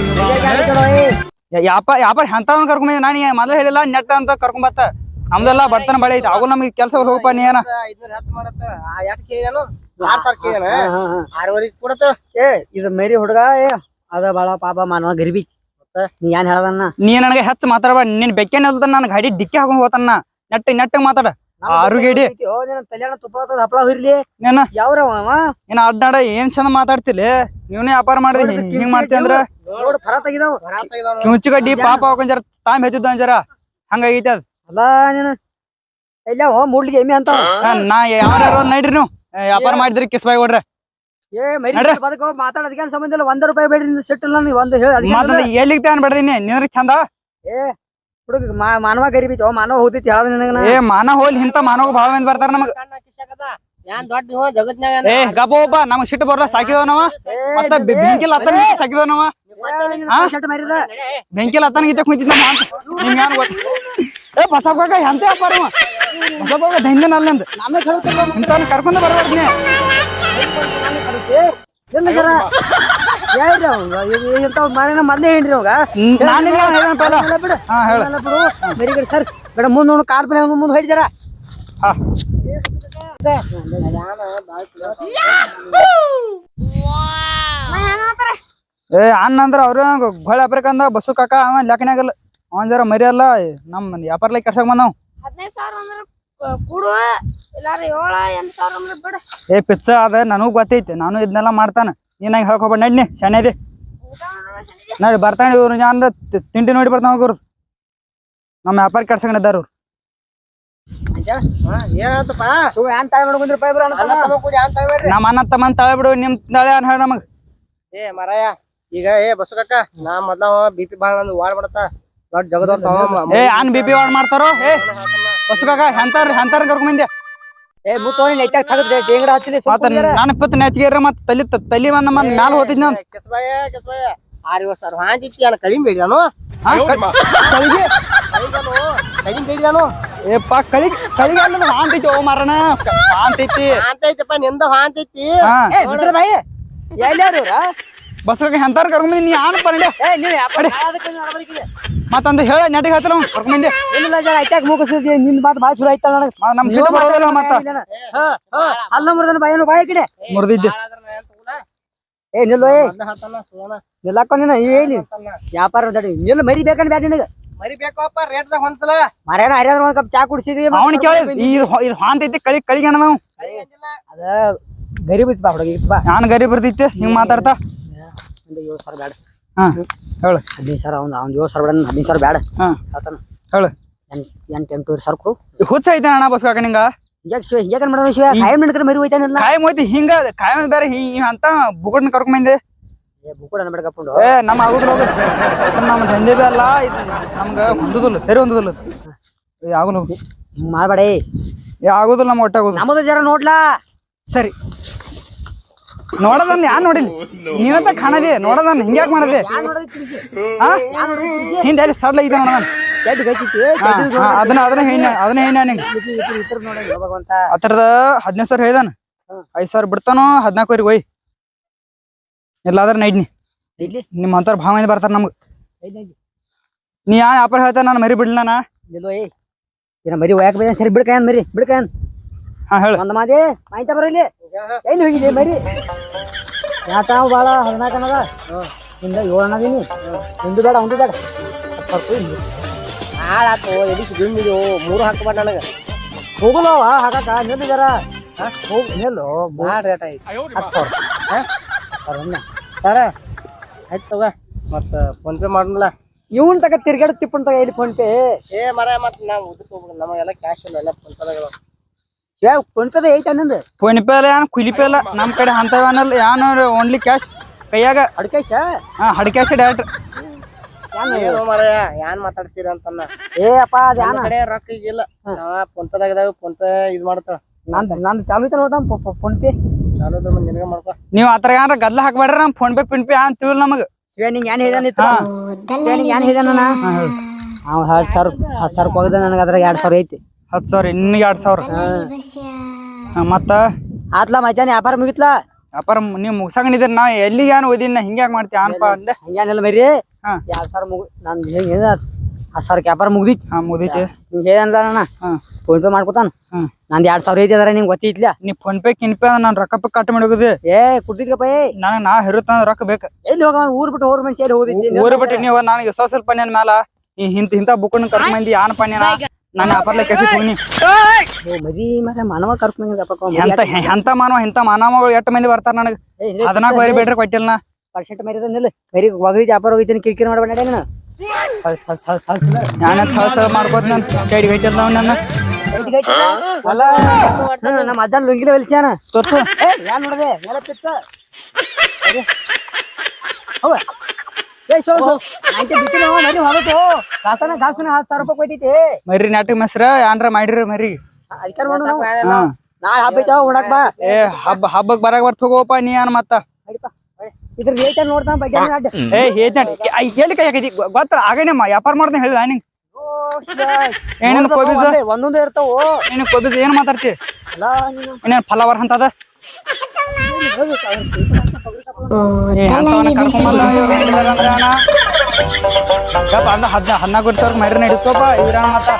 ಹೋಗ್ಲಿ. ಯಾ- ಯಾಪ ಯಾಪಾರ ಎಂತವನ್ ಕರ್ಕೊಂಡ್ ನಾನು ಮೊದಲು ಹೇಳಿಲ್ಲ ನೆಟ್ ಅಂತ ಕರ್ಕೊಂಡ್ ಬತ್ತ. ನಮ್ದೆಲ್ಲ ಬರ್ತನ ಬಳಿ ಐತಿ. ಆಗು ನಮಗೆ ಕೆಲಸ ಹೋಗಪ್ಪ ನೀ ಏನ? ಇದು ಮೇರಿ ಹುಡುಗ ಏ ಅದ ಬಾಳ ಪಾಪ ಮಾನವ ಗರಿಬಿ. ನೀ ಏನ್ ಹೇಳದನ್ನ? ನೀ ನನಗೆ ಹೆಚ್ಚು ಮಾತಾಡಬೇಡ. ನಿನ್ ಬೆಕ್ಕೇನ್ ಅಲ್ದ ನನ್ ಗಾಡಿ ಡಿಕ್ಕಿ ಹಾಕೊಂಡ್ ಹೋತನ್ನ ನೆಟ್ಟ ನೆಟ್ಟ ಮಾತಾಡ. ಆರು ಗಿಡಿ ಓ ನಿನ್ನ ತುಪ್ಪ ಆಗ್ತದ ಹಪ್ಪಳ ಹುರ್ಲಿ. ನೀನ? ಯಾವ್ರವ ಅವ? ಅಡ್ಡಾಡ ಏನ್ ಚಂದ ಮಾತಾಡ್ತಿಲ್ಲ? ನೀವನೇ ವ್ಯಾಪಾರ ಮಾಡಿದ್ರೆ ಹಿಂಗ್ ಮಾಡ್ತಿ ಅಂದ್ರ? ನೋಡು ಫರ ತೆಗಿದಾವ ಕಿಂಚು ಗಡ್ಡಿ ಪಾಪ ಹಾಕೊಂಡ್ ಜರ ತಾಮ್ ಹೆಚ್ಚಿದ್ದ ಜರ. ಹಂಗಾಗೈತಿ ಅದ್. ಅಲ್ಲ ನೀನು? ಇಲ್ಲ ಓ ಮೂಡ್ಲಿಗೆ ಎಮ್ಮಿ ಅಂತ ನಾ ಯಾರು ನಡ್ರಿ ನೀವು? ವ್ಯಾಪಾರ ಮಾಡಿದ್ರಿ ಕಿಸ್ಬಾಯಿ ಕೊಡ್ರಿ ಏ ಮರಿ ನಡ್ರಿ. ಬದಕೋ ಮಾತಾಡೋದಕ್ಕೆ ಏನ್ ಸಂಬಂಧ ಇಲ್ಲ? ಒಂದ್ ರೂಪಾಯಿ ಬೇಡ್ರಿ ನಿನ್ನ ಸೆಟ್ ಇಲ್ಲ ನೀವು ಒಂದು ಹೇಳಿ ಅದಕ್ಕೆ ಎಲ್ಲಿಗೆ ಬಿಡದಿನಿ ನಿಂದ್ರಿ ಚಂದ? ಹುಡುಗ ಮಾನವ ಗರಿಬಿತ್ತು ಮಾನವ ನಿನಗ ನಾ. ಏ ಮಾನ ಹೋಲ್ ಇಂತ ಮಾನವ ಭಾಳ ಮಂದಿ ಬರ್ತಾರ ನಮಗ. ಯಾನ್ ದೊಡ್ಡ ಇವ ಜಗತ್ನ್ಯಾಗ ಏ ಗಪ್ಪ ಒಬ್ಬ ನಮಗ್ ಸಿಟ್ಟು ಬರ್ಲ ಸಾಕಿದವ ನಾವ ಮತ್ತ ಬೆಂಕಿಲ್ ಹತ್ತನ ಸಾಕಿದವ ನಾವ ನಿನ್ನ ಹಾ? ಶರ್ಟ್ ಮಾರಿದ? ಬೆಂಕಿಲ್ ಹತ್ತನ ಗೀತೆ ಕುಂತಿದ್ದ ನಿಮ್ಗೆ ಗೊತ್ತ? ಏ ಬಸಪ್ಪ ಎಂತ ವ್ಯಾಪಾರ ಬಸಪ್ಪ ಕಾಕ ದಂಧನ ಅಲ್ಲಂದ. ನಾನು ಕೇಳುತ್ತಿಲ್ಲ ಇಂತ ಕರ್ಕೊಂಡ ಬರ್ಬಾರ್ದು ಎಲ್ಲ ಜರ? ಹೇಳ್ರಿ ಅವಂಗ ಇಂಥವ್ ಮಾರಿನ ಮೊದ್ಲೇ ಹೇಳ್ರಿ ಅವಾಗ. ನಾನು ನಿನಗೆ ಹೇಳಿದೆನ ಪೈಲ. ಎಲ್ಲ ಬಿಡು. ಹಾ ಹೇಳ. ಎಲ್ಲ ಬಿಡು. ವೆರಿ ಗುಡ್ ಸರ್ ಬೇಡ ಮುಂದ್ ನೋಡು ಕಾರ್ ಮುಂದ್ ಹಾ. ಏ ಅಣ್ಣ ಅಂದ್ರೆ ಅವ್ರ ಬಸ್ಸು ಕಾಕ ಅವ ಲೆಕ್ಕನಾಗಲ್ಲ ಅವನ್ ಜರ ಮರಿ ಅಲ್ಲ ನಮ್ ವ್ಯಾಪಾರ ಲೈಕ್ ಕೆಡ್ಸಕ್ ಬಂದವ್. ಹದಿನೈದು ಸಾವಿರ ಅಂದ್ರೆ ಕ- ಕೊಡು ಇಲ್ಲಾರ ಏಳ ಎಂಟು ಸಾವಿರ ಅಂದ್ರೆ ಬಿಡು. ಏ ಪಿಚ್ಚ ಅದ ನನಗೂ ಗೊತ್ತೈತಿ ನಾನು ಇದನ್ನೆಲ್ಲ ಮಾಡ್ತಾನ. ನೀನ್ ಹಂಗ ಹೇಳ್ಕೊಬೇಡ ನಡ್ನಿ ಸಣ್ಣದಿ ನಡಿ ಬರ್ತಾನೆ ಇವ್ರು ನಾನು ತಿಂಡಿ ನೋಡಿ ಬರ್ತಾವ ಗುರು ನಮ್ಮ ವ್ಯಾಪಾರ ಕೆಡ್ಸಕೊಂಡಿದ್ದಾರ ಅವ್ರು ನಮ್ ಅನ್ನ ತಮ್ಮ ನಮ್ಮ ಅಣ್ಣ ತಳೆ ಬಿಡು ನಿಮ್ ತಳೆ ಅನ್ ಹೇಳ ನಮಗ್. ಏ ಮರಾಯ ಈಗ ಏ ಬಸ್ಸು ಕಕ್ಕ ನಾ ಮೊದ್ಲ ಬಿ ಪಿ ಭಾಳ ನಂದು ವಾಡ್ ಬಿಡತ್ತ ಏ ಅನ್ ಬಿ ಪಿ ವಾಡ್ ಮಾಡ್ತಾರೋ? ಏ ಬಸ್ಸು ಹೆಂತಾರ ಎಂತಾರ ಕರ್ಕೊಂಡ್ ಏ ಮುತ್ತೋನಿ ನೆಟ್ಟಾಗ ತಗದ್ರೆ ದೇಂಗಡ ಹಚ್ಚಿಲಿ ಮತ್ತ ನಾನು ಇಪ್ಪತ್ತು ನೆಚ್ಚಿಗೆರ ಮತ್ ತಲಿ ತಲಿ ಮನ್ನ ಮನ್ ಮ್ಯಾಲ ಹೋತಿದ್ ನಾನು. ಕೆಸ್ಬಾಯ ಕೆಸ್ಬಾಯ ಆರ್ ಸರ್ ಹಾಂದಿತ್ತಿ ಅನ್ನ ಕಡಿಮೆ ಕಳಿಗೆ? ಕಡಿಮೆ ಬೇಡಿದಾನು? ಏಪ್ಪ ಕಳಿ ಕಳಿಗೆ ಅಲ್ಲ ಹಾಂತೈತಿ ಓ ಮಾರಣ ಹಾಂತಿತ್ತಿ ಹಾಂತೈತಪ್ಪ ನಿಂದ ಹಾಂತಿತ್ತಿ ಏ ಬಿಡ್ರ ಬಾಯಿ. ಎಲ್ಲಾರು ಬಸ್ ಕಾಕ ಎಂತಾರ ಕರ್ಕೊಂಡ್ ನೀ ಆನ್ ನಡಬರ್ಕಿದೆ. ಮತ್ತಂದ ಹೇಳ ನೆಟ್ಟಿಗೆ ಹತ್ತಲ ಜರ ಐತಾಗ ಮುಗಿಸಿದ್ವಿ ನಿನ್ ಮಾತು ಭಾಳ ಚಲೋ ಐತಲ್ಲ ನನಗೆ. ನಮ್ ಸಿಟ್ಟು ಬರೋದಿಲ್ಲ ಮತ್ತ. ಅಲ್ಲ ಮುರ್ದನ ಬಾಯನು ಬಾಯಿ ಕಡೆ. ಮುರ್ದಿದ್ದೆ. ಏ ನಿಲ್ಲ ಏ. ನಿಲ್ಲಕ್ಕ ನೀನು ಹೇಳಿ ವ್ಯಾಪಾರ ದಡಿ ನಿಲ್ಲು ಮರಿ ಬೇಕನ್ ಬ್ಯಾಡ ನಿನಗ. ಮರಿ ಬೇಕಪ್ಪ ರೇಟ್ದಾಗ ಒಂದ್ಸಲ ಮರ್ಯಾಣ ಹರಿಯಾದ್ರ ಒಂದ್ ಕಪ್ ಚಾ ಕುಡಿಸಿದ್ವಿ ಅವನು ಕೇಳಿ ಇದು ಇದು ಹಾಂತೈತಿ ಕಳಿ ಕಳಿಗೆ ನಾವು ಅದ ಗರೀಬ್ ಇತ್ತು ಬಾ ಹುಡುಗ ಇತ್ತು ಬಾ. ಯಾನ್ ಗರಿ ಬರ್ತೈತಿ ಹಿಂಗ್ ಮಾತಾಡ್ತಾ. ಒಂದು ಏಳು ಸಾವಿರ ಹಾ ಹೇಳ. ಹದಿನೈದು ಸಾವಿರ ಅವ್ನು ಅವ್ನು ಏಳು ಸಾವಿರ ಬೇಡ ಹದಿನೈದು ಸಾವಿರ ಬೇಡ ಹಾ. ಆತನ ಹೇಳ. ಎಂಟು ಎಂಟು ಎಂಟೂವರೆ ಸಾವಿರ ಕೊಡು. ಹುಚ್ಚ ಐತೆ ಅಣ್ಣ ಬಸ್ ಕಾಕ ನಿಂಗ? ಯಾಕೆ ಶಿವ ಯಾಕೆ ಮಾಡೋದು ಶಿವ? ಕಾಯಂ ಮರಿ ಹೋಯ್ತಾನಿಲ್ಲ. ಕಾಯಿ ಮೋಯ್ತಿ ಹಿಂಗ ಕಾಯಂ ಬೇರೆ ಹಿಂಗ್ ಅಂತ ಬುಗುಡ್ನ ಕರ್ಕೊಂಡ್ ಬಂದೆ. ಏ ಬುಕ್ಕುಡ ಅನ್ಬೇಡಕಪ್ಕೊಂಡು ಏ ನಮ್ಮ ಆಗುದಿಲ್ಲ ಹೋಗ. ನಮ್ಮ ದಂಧೆ ಬಿ ಅಲ್ಲ ನಮ್ಗ ಹೊಂದುದಿಲ್ಲ ಸರಿ ಹೊಂದುದಿಲ್ಲ. ಏ ಆಗುಲ್ಲ ಹೋಗು. ಮಾಡ್ಬೇಡ ಏ. ಆಗುದಿಲ್ಲ ನಮ್ಮ ಒಟ್ಟ ಆಗುದಿಲ್ಲ. ನಮ್ಮದು ಜರ ನೋಡ್ಲಾ. ಸರಿ. ನೋಡದನ್ ಯಾನ್ ನೋಡಿಲ್ಲ ನೀನಂತ ಕಾಣದೆ ನೋಡದನ್ ಹಿಂಗ್ಯಾಕ್ ಮಾಡದೆ. ಹಿಂದೆ ಅಲ್ಲಿ ಸಡ್ಲ ಇದೆ ನೋಡ. ಅದನ್ನ ಅದನ್ನ ಹೇಳ ಅದನ್ನ ಹೇಳ ನಿಂಗೆ. ಇತರ ನೋಡಿ ಭಗವಂತ ಹತ್ರದ ಹದಿನೈದು ಸಾವಿರ ಹೇಳ್ದಾನ? ಐದ್ ಸಾವಿರ ಬಿಡ್ತಾನೋ ಹದಿನಾಲ್ಕುವರೆಗೆ ಒಯ್. ಎಲ್ಲಾದ್ರ ನೈಡ್ನಿ ಇಲ್ಲಿ ನಿಮ್ಮ ಅಂತಾರ ಭಾವ ಮಂದಿ ಬರ್ತಾರ ನಮ್ಗ. ನೀ ಯಾ ವ್ಯಾಪಾರ ಹೇಳ್ತಾನ ನಾನು ಮರಿ ಬಿಡ್ಲ ನಾನು ನಿಲ್ಲು ಏ ಏನ ಮರಿ ಒಯ್ಯಾಕ ಬೇಡ ಸರಿ ಬಿಡ್ಕಾಯನ್ ಮರಿ ಬಿಡ್ಕಾಯನ್ ಹಾ ಹೇಳ. ಒಂದ್ ಮಾದೇ ಮಾಹಿತಿ ಬರಲಿ ಎಲ್ಲಿ ಹೋಗಿದೆ ಮರಿ. ಯಾತಾವ್ ಬಾಳ ಹದಿನಾಲ್ಕು ಅನ್ನದ ಹಿಂದ ಏಳು ಅನ್ನದೀನಿ ಹಿಂದು ಬೇಡ ಒಂದು ಬೇಡ. ಹಾಳ ಹಿಂದು. ಎಡಿ ಸುಳ್ಳು ಮೂರು ಹಾಕಬೇಡ ನನಗ. ಹೋಗಲವ ಹಾಕಾಕ ನಿಲ್ಲಿದಾರ ಹೋಗ್ ನಿಲ್ಲು. ಭಾಳ ರೇಟ್ ಆಯ್ತು ಹತ್ತು ಸಾವಿರ ಸರ ಆಯ್ತು ತಗ. ಮತ್ತ ಫೋನ್ ಪೇ ಮಾಡಲ್ಲ ಇವನ್ ತಗ ತಿರ್ಗಾಡ ತಿಪ್ಪನ್ ತಗ ಇಲ್ಲಿ ಫೋನ್ ಪೇ? ಏ ಮರ ಮತ್ತೆ ನಾವು ಉದಕ್ಕೆ ಹೋಗ್ಬೇಕು. ನಮಗೆಲ್ಲ ಕ್ಯಾಶ್ ಇಲ್ಲ ಎಲ್ಲ ಫೋನ್ ಪೇ ಶಿವ ಫೋನ್ ಪೇದ ಐತೆ ಫೋನ್ ಪೇ ಇಲ್ಲ ಯಾನ್ ಕುಲಿ ಪೇ ಇಲ್ಲ ನಮ್ ಕಡೆ ಅಂತವನಲ್ಲ ಯಾನ್ ಓನ್ಲಿ ಕ್ಯಾಶ್ ಕೈಯಾಗ. ಅಡ್ಕೇಶ ಹಾ ಹಡ್ ಕ್ಯಾಶ್ ಡೈರೆಕ್ಟ್ ಏನು ಮಾರಾಯ ಯಾನ್ ಮಾತಾಡ್ತೀರ ಅಂತನ್ನ. ಏ ಅಪ್ಪ ಅದ ಯಾನ? ನನ್ನ ಕಡೆ ರೊಕ್ಕ ನಾವ ಫೋನ್ ಪೇದಾಗ ಇದಾವ ಫೋನ್ ಪೇ ಇದ್ ಮಾಡ್ತಾರ. ನಂದು ನಂದು ಚಾಲು ಐತೆ ನೋಡ ಫೋನ್ ಪೇ ಚಾಲು ನಿನಗ ಮಾಡ್ಕೊ. ನೀವ್ ಆತರ ಏನಾರ ಗದ್ಲ ಹಾಕ್ಬೇಡ್ರಿ ನಮ್ ಫೋನ್ ಪೇ ಪಿನ್ ಪೇ ಅಂತ ತಿಳ್ ನಮಗ ಶಿವ ನಿಂಗೆ ಏನ್ ಹೇಳಿದಾನಿತ್ತು ಏನ್ ಹೇಳಿದಾನ ಹತ್ತು ಸಾವಿರ ಹತ್ತು ಸಾವಿರ ಹೋಗದ ನನಗೆ ಅದ್ರಾಗ ಎರಡು ಸಾವಿರ ಐತಿ. ಹತ್ತು ಸಾವಿರ ಇನ್ನು ಎರಡ್ ಸಾವಿರ. ಹಾ, ಮತ್ತ? ಆತ್ಲ ಮಧ್ಯಾಹ್ನ ವ್ಯಾಪಾರ ಮುಗಿತ್ಲಾ? ವ್ಯಾಪಾರ ನೀವ್ ಮುಗ್ಸಕೊಂಡಿದ್ರ ನಾ ಎಲ್ಲಿಗೆ ಏನು ಓದಿನ ನಾ ಹಿಂಗ್ಯಾಕ್ ಮಾಡ್ತಿ ಅನ್ಪ ಅಂದೆ. ಹಂಗೇನಿಲ್ಲ ಮರಿ. ಹಾ. ಎರಡ್ ಸಾವಿರ ಮುಗಿ ನನ್ ಹೆಂಗ ಹತ್ತು ಸಾವಿರ ವ್ಯಾಪಾರ ಮುಗ್ದಿತ್ತು ಹಾ ಹೇಳಲ್ಲ ಹಾ. ಫೋನ್ ಪೇ ಮಾಡ್ಕೊತಾನ. ನಂದ್ ಎರಡ್ ಸಾವಿರ ಐತಿ ಅದ್ರ ನಿಂಗೆ ಗೊತ್ತಿತ್ಲ. ನೀ ಫೋನ್ ಪೇ ಕಿನ್ ಪೇ ನಾನ್ ರೊಕ್ಕ ಪೇ ಕಟ್ ಮಾಡಿ ಹೋಗುದು ಏ ಕುಡ್ದಿದ್ಕಪ್ಪ ಏ. ನನಗೆ ನಾ ಹಿರುತ್ತ ರೊಕ್ಕ ಬೇಕ. ಎಲ್ಲಿ ಹೋಗ ಊರ್ ಬಿಟ್ಟು ಹೋರ್ ಮನುಷ್ಯ ಎಲ್ಲಿ ಹೋದಿತ್ತಿ ಊರ್ ಬಿಟ್ಟು ನೀವು ನನಗೆ ಸೋಸಲ್ ಪನ್ಯನ ಮ್ಯಾಲ ಹಿಂತ ಇಂತ ಇಂತ ಬುಕ್ಕನ್ ಕರ್ಕೊಂಡ್ ಮಂದಿ ಆನ್ ಪನ್ಯನ ನಾನು ಅಪರ್ಲೆ ಕೆಸಿ ಹೋಗ್ನಿ. ಮದಿ ಮತ್ತೆ ಮಾನವ ಕರ್ಕೊಂಡಪ್ಪ ಎಂತ ಎಂತ ಮಾನವ ಎಂತ ಮಾನವಗಳು ಎಷ್ಟು ಮಂದಿ ಬರ್ತಾರ ನನಗೆ? ಹದಿನಾಲ್ಕು ವರಿ ಬೇಡ್ರಿ ಕೊಟ್ಟಿಲ್ಲ ನಾ ಪರ್ಸೆಂಟ್ ಮರಿದ ನಿಲ್ಲ. ಬರೀ ಒಗರಿ ವ್ಯಾಪಾರ ಹೋಗಿದ್ದೀನಿ ಕಿರಿಕಿರಿ ಮಾಡ್ಬೇಡ ನಾನು. ನಾನು ಥಳ ಮಾಡ್ಕೋತ ನನ್. ಚೈಡಿ ಗೈತದ ನಾವು ನನ್ನ. ಅಲ್ಲ ನಮ್ಮ ಅಜ್ಜನ ಲುಂಗಿಲ ಹೊಲಿಸ್ಯಾನ ತೋರ್ಸು ಏ ಯಾನ್ ನೋಡದೆ? ನೆಲ ಪಿಚ್ಚ ಮರಿ ನಾಟಕ ಮೆಸ್ರ ಏನ್ರ ಮಾಡಿರಿ ಮರಿ ಏ ಹಬ್ಬ ಹಬ್ಬಕ್ ಬರಾಗ ಬರ್ತ ನೀ ಏನ್ ಮತ್ತ. ಇದ್ರ ರೇಟ್ ನೋಡ್ತಾನ ಬಗ್ಗೆ ಏ ಹೇಳಿ ಕೈ ಆಗೈತಿ ಗೊತ್ತ? ಆಗೇನಮ್ಮ ವ್ಯಾಪಾರ ಮಾಡ್ತಾನೆ ಹೇಳ ನಿಂಗ್. ಏನೇನು ಕೋಬಿಸ್ ಒಂದೊಂದು ಇರ್ತಾವ? ಏನ್ ಕೋಬಿಸ್ ಏನ್ ಮಾತಾಡ್ತಿ? ಏನೇನು ನೀನು. ಏನೇನ್ ಫಲವರ್ ಅಂತದ ಓ ಏ ಅಂತವನ್ನ ಕರ್ಕೊಂಡ್ ಬಂದ ಇವ್ರ್ ಹೆಂಗಿದಾರ ಅಂದ್ರೆ ಅಣ್ಣ ಯಪ್ಪ ಅಂದ ಹದ್ನ ಹದ್ನಾಲ್ಕು ಸಾವಿರ ಮರಿ ನಡೀತಪ್ಪ ಇವ್ರ ಮತ್ತ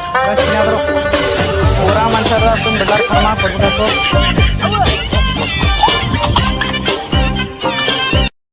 ಊರ ಮನುಷ್ಯರ ತುಂಬ ಬಿಡ್ಲಾರ ಕರ್ಮ ಕೊಡ್ಬೇಕು